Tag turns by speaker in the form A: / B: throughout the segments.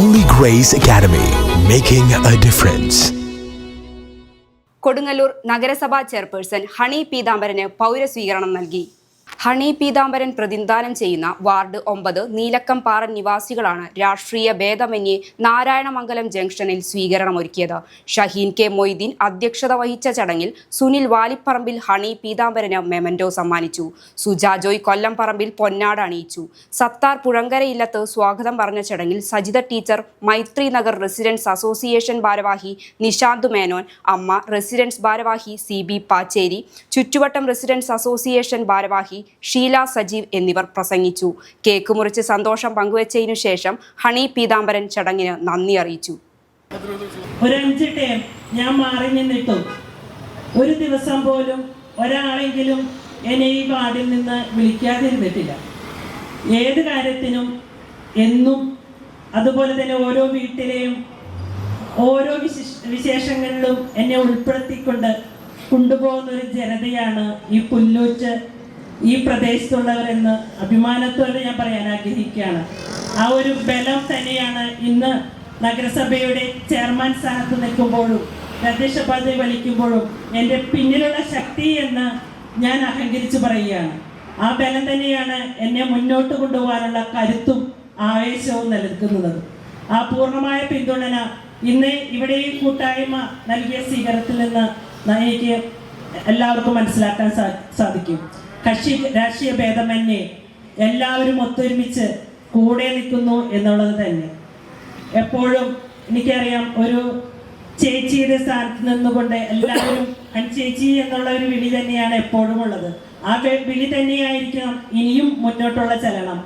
A: Holy Grace Academy, making a difference.
B: Kodungallur നഗരസഭാ chairperson honey Peethambaran പൗരസ്വീകരണം നൽകി honey Peethambaran പ്രതിനിധാനം ചെയ്യുന്ന വാർഡ് ഒമ്പത് നീലക്കംപാറൻ നിവാസികളാണ് രാഷ്ട്രീയ ഭേദമന്യേ നാരായണമംഗലം ജംഗ്ഷനിൽ സ്വീകരണമൊരുക്കിയത്. ഷഹീൻ കെ മൊയ്തീൻ അധ്യക്ഷത വഹിച്ച ചടങ്ങിൽ സുനിൽ വാലിപ്പറമ്പിൽ ഹണി പീതാംബരന് മെമന്റോ സമ്മാനിച്ചു. സുജാജോയ് കൊല്ലം പറമ്പിൽ പൊന്നാട അണിയിച്ചു. സത്താർ പുഴങ്കരയില്ലത്ത് സ്വാഗതം പറഞ്ഞ ചടങ്ങിൽ Sajitha teacher Maithri Nagar residents association ഭാരവാഹി നിഷാന്ത് മേനോൻ അമ്മ റെസിഡൻസ് ഭാരവാഹി സി ബി പാച്ചേരി ചുറ്റുവട്ടം റെസിഡൻസ് അസോസിയേഷൻ ഭാരവാഹി ഷീല സജീവ് എന്നിവർ പ്രസംഗിച്ചു. കേക്ക് മുറിച്ച് സന്തോഷം പങ്കുവച്ചതിനു ശേഷം ഹണി പീതാംബരൻ ചടങ്ങിന് നന്ദി അറിയിച്ചു.
C: ഒരു ഞാൻ മാറി ഒരു ദിവസം പോലും ഒരാളെങ്കിലും എന്നെ ഈ വാർഡിൽ നിന്ന് വിളിക്കാതിരുന്നിട്ടില്ല. ഏത് കാര്യത്തിനും എന്നും അതുപോലെ തന്നെ ഓരോ വീട്ടിലെയും ഓരോ വിശേഷ വിശേഷങ്ങളിലും എന്നെ ഉൾപ്പെടുത്തിക്കൊണ്ട് കൊണ്ടുപോകുന്ന ഒരു ജനതയാണ് ഈ പുല്ലൂറ്റ് ഈ പ്രദേശത്തുള്ളവരെന്ന് അഭിമാനത്തോടെ ഞാൻ പറയാൻ ആഗ്രഹിക്കുകയാണ്. ആ ഒരു ബലം തന്നെയാണ് ഇന്ന് നഗരസഭയുടെ ചെയർമാൻ സ്ഥാനത്ത് നിൽക്കുമ്പോഴും അധ്യക്ഷ പദവി വലിക്കുമ്പോഴും എന്റെ പിന്നിലുള്ള ശക്തി എന്ന് ഞാൻ അഹങ്കരിച്ച് പറയുകയാണ്. ആ ബലം തന്നെയാണ് എന്നെ മുന്നോട്ട് കൊണ്ടുപോകാനുള്ള കരുത്തും ആവേശവും നിലനിൽക്കുന്നത്. ആ പൂർണമായ പിന്തുണന ഇന്ന് ഇവിടെ ഈ കൂട്ടായ്മ നൽകിയ സ്വീകരണത്തിൽ നിന്ന് എനിക്ക് എല്ലാവർക്കും മനസ്സിലാക്കാൻ സാധിക്കും. കക്ഷി രാഷ്ട്രീയ ഭേദമന്യേ എല്ലാവരും ഒത്തൊരുമിച്ച് കൂടെ നിൽക്കുന്നു എന്നുള്ളത് തന്നെ. എപ്പോഴും എനിക്കറിയാം ഒരു ചേച്ചിയുടെ സ്ഥാനത്ത് നിന്നുകൊണ്ട് എല്ലാവരും അൻചേച്ചി എന്നുള്ള ഒരു വിളി തന്നെയാണ് എപ്പോഴും ഉള്ളത്. ആ വിളി തന്നെയായിരിക്കണം ഇനിയും മുന്നോട്ടുള്ള ചലനം.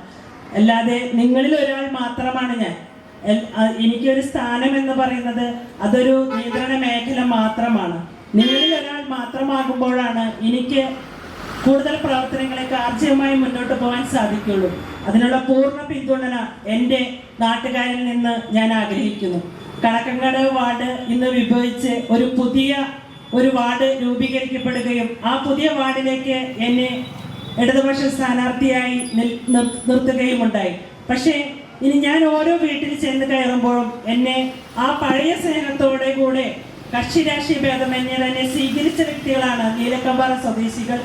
C: അല്ലാതെ നിങ്ങളിൽ ഒരാൾ മാത്രമാണ് ഞാൻ. എനിക്കൊരു സ്ഥാനം എന്ന് പറയുന്നത് അതൊരു നിയന്ത്രണ മേഖല മാത്രമാണ്. നിങ്ങളിൽ ഒരാൾ മാത്രമാകുമ്പോഴാണ് എനിക്ക് കൂടുതൽ പ്രവർത്തനങ്ങളെ കാർഷികമായി മുന്നോട്ട് പോകാൻ സാധിക്കുള്ളൂ. അതിനുള്ള പൂർണ പിന്തുണ എന്റെ നാട്ടുകാരിൽ നിന്ന് ഞാൻ ആഗ്രഹിക്കുന്നു. കണക്കങ്ങാട് വാർഡ് ഇന്ന് വിഭജിച്ച് ഒരു പുതിയ ഒരു വാർഡ് രൂപീകരിക്കപ്പെടുകയും ആ പുതിയ വാർഡിലേക്ക് എന്നെ ഇടതുപക്ഷ സ്ഥാനാർത്ഥിയായി നിർത്തുകയും ഉണ്ടായി പക്ഷേ ഇനി ഞാൻ ഓരോ വീട്ടിൽ ചെന്ന് കയറുമ്പോഴും എന്നെ ആ പഴയ സ്നേഹത്തോടെ കൂടെ കക്ഷി രാഷ്ട്രീയ എന്നെ സ്വീകരിച്ച വ്യക്തികളാണ് നീലക്കമ്പാറ സ്വദേശികൾ